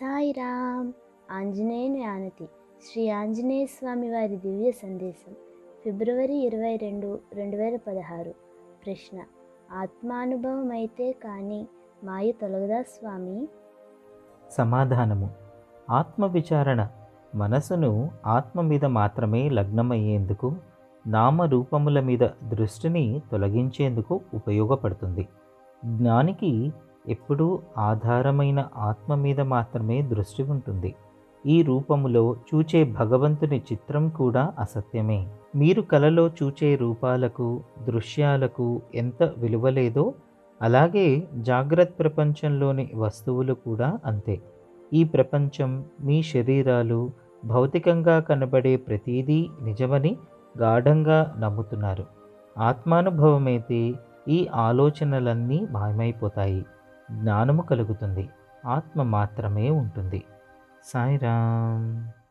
సాయిరామ్. ఆంజనేయుని ఆనతి. శ్రీ ఆంజనేయ స్వామి వారి దివ్య సందేశం. ఫిబ్రవరి ఇరవై రెండు రెండు వేల పదహారు. ప్రశ్న. ఆత్మానుభవం అయితే కానీ మాయ తొలగదా స్వామి? సమాధానము. ఆత్మ విచారణ మనసును ఆత్మ మీద మాత్రమే లగ్నమయ్యేందుకు నామరూపముల మీద దృష్టిని తొలగించేందుకు ఉపయోగపడుతుంది. జ్ఞానికి ఎప్పుడూ ఆధారమైన ఆత్మ మీద మాత్రమే దృష్టి ఉంటుంది. ఈ రూపములో చూచే భగవంతుని చిత్రం కూడా అసత్యమే. మీరు కలలో చూచే రూపాలకు దృశ్యాలకు ఎంత విలువలేదో అలాగే జాగ్రత్త ప్రపంచంలోని వస్తువులు కూడా అంతే. ఈ ప్రపంచం మీ శరీరాలు భౌతికంగా కనబడే ప్రతీదీ నిజమని గాఢంగా నమ్ముతున్నారు. ఆత్మానుభవమైతే ఈ ఆలోచనలన్నీ మాయమైపోతాయి. జ్ఞానము కలుగుతుంది. ఆత్మ మాత్రమే ఉంటుంది. సాయిరామ్.